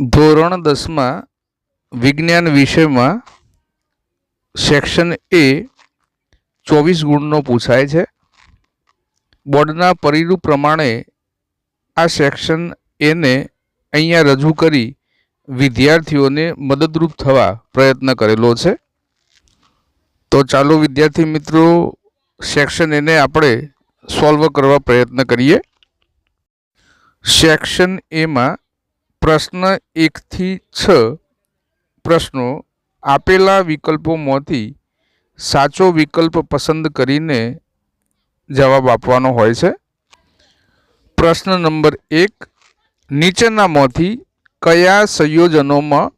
ધોરણ દસમાં વિજ્ઞાન વિષયમાં સેક્શન એ ચોવીસ ગુણનો પૂછાય છે. બોર્ડના પરિરૂપ પ્રમાણે આ સેક્શન એને અહીંયા રજૂ કરી વિદ્યાર્થીઓને મદદરૂપ થવા પ્રયત્ન કરેલો છે. તો ચાલો વિદ્યાર્થી મિત્રો સેક્શન એને આપણે સોલ્વ કરવા પ્રયત્ન કરીએ. સેક્શન એમાં પ્રશ્ન એકથી છ પ્રશ્નો આપેલા વિકલ્પોમાંથી સાચો વિકલ્પ પસંદ કરીને જવાબ આપવાનો હોય છે. પ્રશ્ન નંબર એક, નીચેનામાંથી કયા સંયોજનોમાં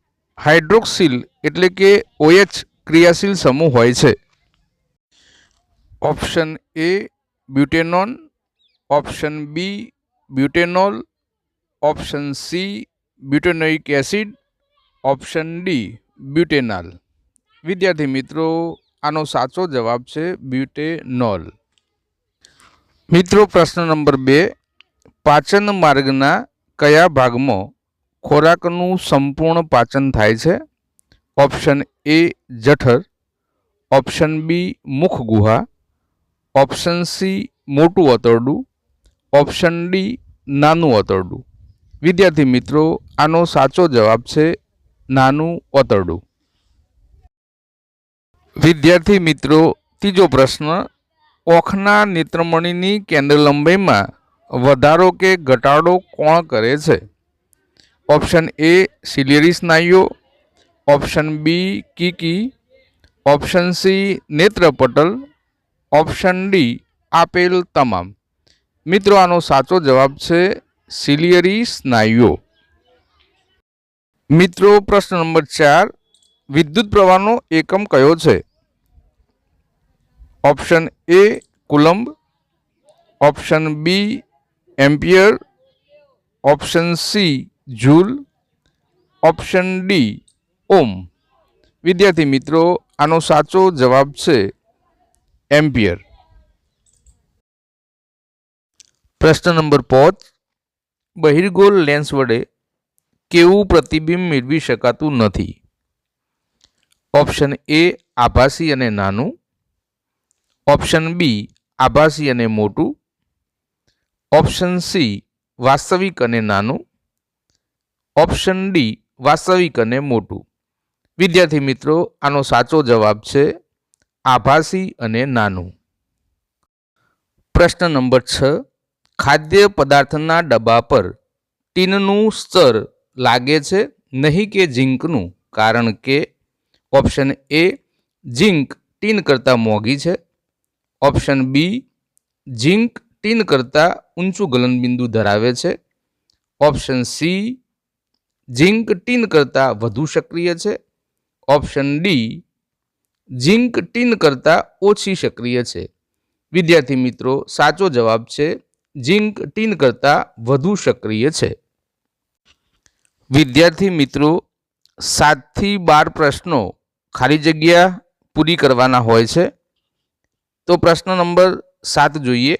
હાઇડ્રોક્સિલ એટલે કે ઓએચ ક્રિયાશીલ સમૂહ હોય છે? Option A, butanone. Option B, butanol. Option C butanoic acid option D, butanal. વિદ્યાર્થી મિત્રો, આનો સાચો જવાબ છે બ્યુટેનોલ. મિત્રો, પ્રશ્ન નંબર બે, પાચન માર્ગના કયા ભાગમાં ખોરાકનું સંપૂર્ણ પાચન થાય છે? ઓપ્શન એ, જઠર. ઓપ્શન બી મુખ ગુહા ઓપ્શન સી, મોટું અતરડું. ઓપ્શન ડી, નાનું અતરડું. વિદ્યાર્થી મિત્રો, આનો સાચો જવાબ છે નાનું ઓતરડું. વિદ્યાર્થી મિત્રો, ત્રીજો પ્રશ્ન, ઓખના નેત્રમણીની કેન્દ્ર લંબાઈમાં વધારો કે ઘટાડો કોણ કરે છે? ઓપ્શન એ સિલિયરી સ્નાયુઓ, ઓપ્શન બી કીકી, ઓપ્શન સી નેત્રપટલ, ઓપ્શન ડી આપેલ તમામ. મિત્રો, આનો સાચો જવાબ છે સિલિયરી સ્નાયુઓ. મિત્રો, પ્રશ્ન નંબર ચાર, વિદ્યુત પ્રવાહનો એકમ કયો છે? Option A, coulomb. Option B, ampere. Option C, joule. Option D, ohm. વિદ્યાર્થી મિત્રો, આનો સાચો જવાબ છે એમ્પિયર. પ્રશ્ન નંબર પાંચ બહિર્ગોળ લેન્સ વડે કેવું પ્રતિબિંબ મેળવી શકાતું નથી? ઓપ્શન એ આભાસી અને નાનું. ઓપ્શન બી આભાસી અને મોટું. ઓપ્શન સી વાસ્તવિક અને નાનું. ઓપ્શન ડી વાસ્તવિક અને મોટું. વિદ્યાર્થી મિત્રો, આનો સાચો જવાબ છે આભાસી અને નાનું. પ્રશ્ન નંબર છ. ખાદ્ય પદાર્થના ડબ્બા પર ટીનનું સ્તર લાગે છે, નહીં કે ઝીંકનું, કારણ કે ઓપ્શન એ, ઝીંક ટીન કરતાં મોંઘી છે. ઓપ્શન બી, ઝીંક ટીન કરતાં ઊંચું ગલનબિંદુ ધરાવે છે. ઓપ્શન સી, ઝીંક ટીન કરતાં વધુ સક્રિય છે. ઓપ્શન ડી, ઝીંક ટીન કરતાં ઓછી સક્રિય છે. વિદ્યાર્થી મિત્રો, સાચો જવાબ છે ઝીંક ટીન કરતાં વધુ સક્રિય છે. વિદ્યાર્થી મિત્રો, સાતથી બાર પ્રશ્નો ખાલી જગ્યા પૂરી કરવાના હોય છે. તો પ્રશ્ન નંબર સાત જોઈએ.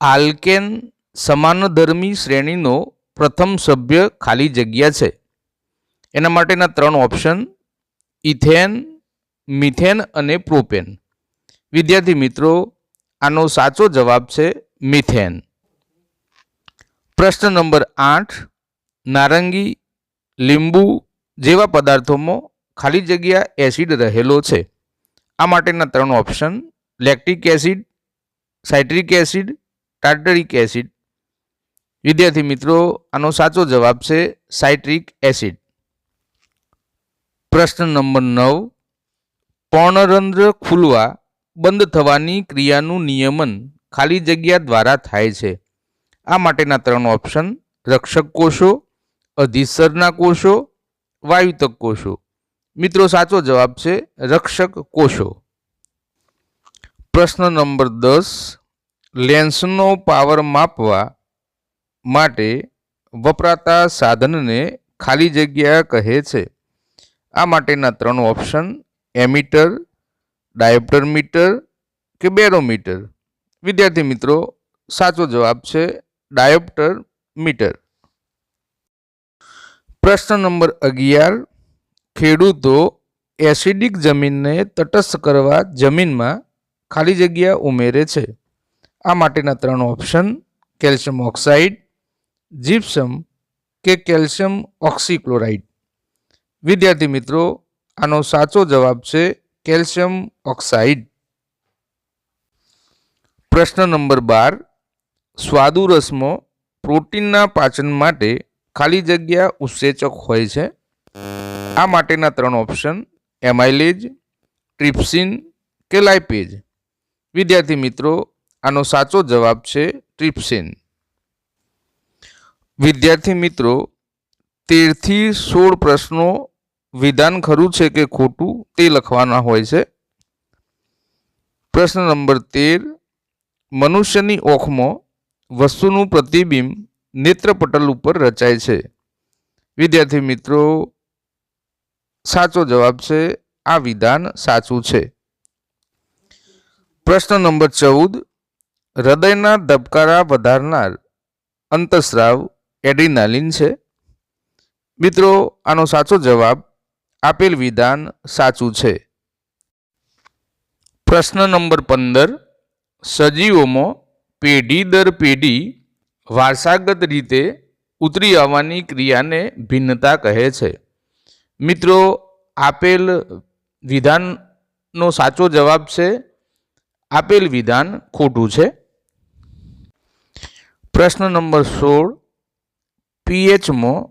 આલ્કેન સમાનધર્મી શ્રેણીનો પ્રથમ સભ્ય ખાલી જગ્યા છે. એના માટેના ત્રણ ઓપ્શન, ઇથેન, મિથેન અને પ્રોપેન. વિદ્યાર્થી મિત્રો, આનો સાચો જવાબ છે મિથેન. પ્રશ્ન નંબર આઠ, નારંગી, લીંબુ જેવા પદાર્થોમાં ખાલી જગ્યા એસિડ રહેલો છે. આ માટેના ત્રણ option, lactic acid, citric acid, tartaric acid. વિદ્યાર્થી મિત્રો, આનો સાચો જવાબ છે સાઇટ્રિક એસિડ. પ્રશ્ન નંબર નવ, પર્ણરંધ્ર ખુલવા બંધ થવાની ક્રિયાનું નિયમન ખાલી જગ્યા દ્વારા થાય છે. આ માટેના ત્રણ ઓપ્શન, રક્ષક કોષો, અધિસરના કોષો, વાયુતક કોષો. મિત્રો, સાચો જવાબ છે રક્ષક કોષો. પ્રશ્ન નંબર દસ, લેન્સનો પાવર માપવા માટે વપરાતા સાધનને ખાલી જગ્યા કહે છે. આ માટેના ત્રણ ઓપ્શન, એમીટર ડાયોપ્ટર મીટર કે બેરોમીટર. વિદ્યાર્થી મિત્રો, સાચો જવાબ છે ડાયોપ્ટર મીટર. પ્રશ્ન નંબર અગિયાર, ખેડૂતો એસિડિક જમીનને તટસ્થ કરવા જમીનમાં ખાલી જગ્યા ઉમેરે છે. આ માટેના ત્રણ ઓપ્શન, કેલ્શિયમ ઓક્સાઇડ, જીપ્સમ કે કેલ્શિયમ ઓક્સીક્લોરાઇડ. વિદ્યાર્થી મિત્રો, આનો સાચો જવાબ છે કેલ્શિયમ ઓક્સાઇડ. પ્રશ્ન નંબર બાર, સ્વાદુ રસમાં પ્રોટીનના પાચન માટે ખાલી જગ્યા ઉત્સેચક હોય છે. આ માટેના ત્રણ ઓપ્શન, એમાઇલેજ, ટ્રિપ્સિન કે લાઇપેજ. વિદ્યાર્થી મિત્રો, આનો સાચો જવાબ છે ટ્રિપ્સિન. વિદ્યાર્થી મિત્રો, તેરથી સોળ પ્રશ્નો વિધાન ખરું છે કે ખોટું તે લખવાના હોય છે. પ્રશ્ન નંબર તેર મનુષ્યની ઓખમાં વસ્તુનું પ્રતિબિંબ નેત્રપટલ ઉપર રચાય છે. વિદ્યાર્થી મિત્રો, સાચો જવાબ છે, આ વિધાન સાચું છે. પ્રશ્ન નંબર ચૌદ, હૃદયના ધબકારા વધારનાર અંતસ્રાવ એડિનાલિન છે. મિત્રો, આનો સાચો જવાબ, આપેલ વિધાન સાચું છે. પ્રશ્ન નંબર પંદર સજીવોમાં પેઢી દર પેઢી વારસાગત રીતે ઉતરી આવવાની ક્રિયાને ભિન્નતા કહે છે. મિત્રો, આપેલ વિધાનનો સાચો જવાબ છે, આપેલ વિધાન ખોટું છે. પ્રશ્ન નંબર સોળ, પીએચમાં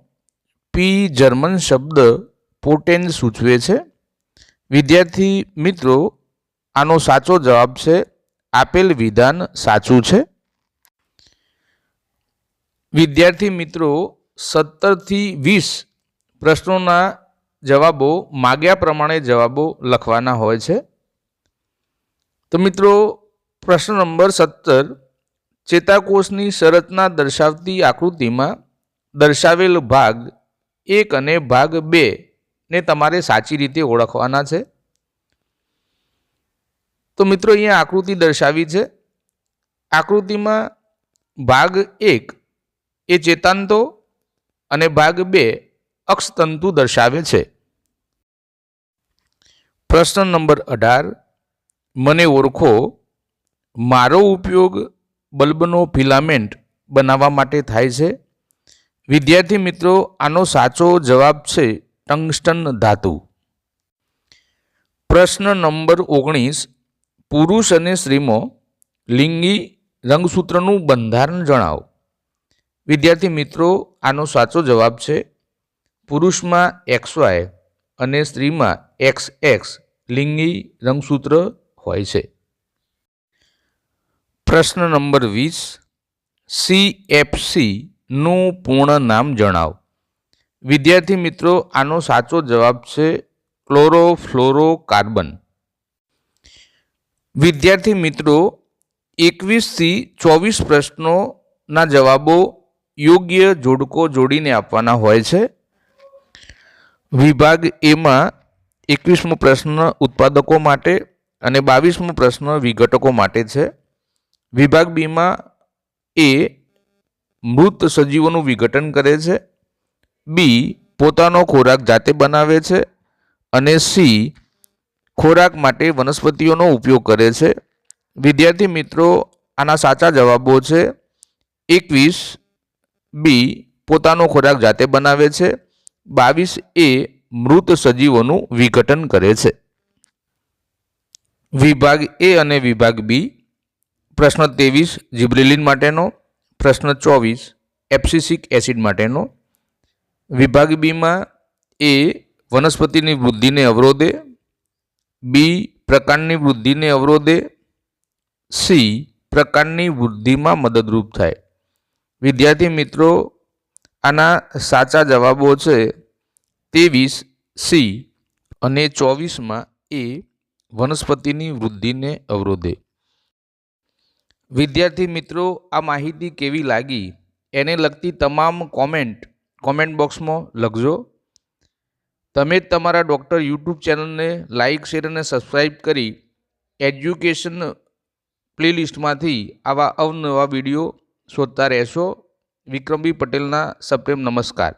પી જર્મન શબ્દ પોટેન સૂચવે છે. વિદ્યાર્થી મિત્રો, આનો સાચો જવાબ છે આપેલ વિધાન સાચું છે? વિદ્યાર્થી મિત્રો, સત્તરથી વીસ પ્રશ્નોના જવાબો માગ્યા પ્રમાણે જવાબો લખવાના હોય છે. તો મિત્રો, પ્રશ્ન નંબર સત્તર, ચેતાકોષની શરતના દર્શાવતી આકૃતિમાં દર્શાવેલ ભાગ એક અને ભાગ બે ને તમારે સાચી રીતે ઓળખવાના છે. તો મિત્રો અહીંયા આકૃતિ દર્શાવી છે. આકૃતિમાં ભાગ એક એ ચેતાંતો અને ભાગ બે અક્ષતંતુ દર્શાવે છે. પ્રશ્ન નંબર અઢાર, મને ઓળખો, મારો ઉપયોગ બલ્બનો ફિલામેન્ટ બનાવવા માટે થાય છે? વિદ્યાર્થી મિત્રો, આનો સાચો જવાબ છે ટંગસ્ટન ધાતુ. પ્રશ્ન નંબર ઓગણીસ પુરુષ અને સ્ત્રીમાં લિંગી રંગસૂત્રનું બંધારણ જણાવો. વિદ્યાર્થી મિત્રો, આનો સાચો જવાબ છે પુરુષમાં એક્સ વાય અને સ્ત્રીમાં એક્સ એક્સ લિંગી રંગસૂત્ર હોય છે. પ્રશ્ન નંબર વીસ, સી એફનું પૂર્ણ નામ જણાવો. વિદ્યાર્થી મિત્રો, આનો સાચો જવાબ છે ક્લોરોફ્લોરોકાર્બન. વિદ્યાર્થી મિત્રો એકવીસથી ચોવીસ પ્રશ્નોના જવાબો યોગ્ય જોડકો જોડીને આપવાના હોય છે. વિભાગ એમાં એકવીસમો પ્રશ્ન ઉત્પાદકો માટે અને બાવીસમો પ્રશ્ન વિઘટકો માટે છે. વિભાગ બીમાં એ મૃત સજીવોનું વિઘટન કરે છે. બી પોતાનો ખોરાક જાતે બનાવે છે. અને સી ખોરાક માટે વનસ્પતિઓનો ઉપયોગ કરે છે. વિદ્યાર્થી મિત્રો, આના સાચા જવાબો છે. એકવીસ બી પોતાનો ખોરાક જાતે બનાવે છે. બાવીસ એ મૃત સજીવોનું વિઘટન કરે છે. વિભાગ એ અને વિભાગ બી. પ્રશ્ન ત્રેવીસ, જીબ્રેલિન માટેનો. પ્રશ્ન ચોવીસ, એપ્સિસિક એસિડ માટેનો. વિભાગ બીમાં એ વનસ્પતિની વૃદ્ધિને અવરોધે. બી પ્રકારની વૃદ્ધિને અવરોધે, સી પ્રકારની વૃદ્ધિમાં મદદરૂપ થાય. વિદ્યાર્થી મિત્રો, આના સાચા જવાબો છે ત્રેવીસ સી અને ચોવીસમાં એ વનસ્પતિની વૃદ્ધિને અવરોધે. વિદ્યાર્થી મિત્રો, આ માહિતી કેવી લાગી? એને લગતી તમામ કોમેન્ટ કોમેન્ટ બોક્સમાં લખજો. તમે તમારા ડૉક્ટર યુટ્યુબ ચેનલને લાઇક, શેર અને સબસ્ક્રાઈબ કરી એજ્યુકેશન પ્લેલિસ્ટમાંથી આવા અવનવા વીડિયો શોધતા રહેશો. વિક્રમભાઈ પટેલના સપ્રેમ નમસ્કાર.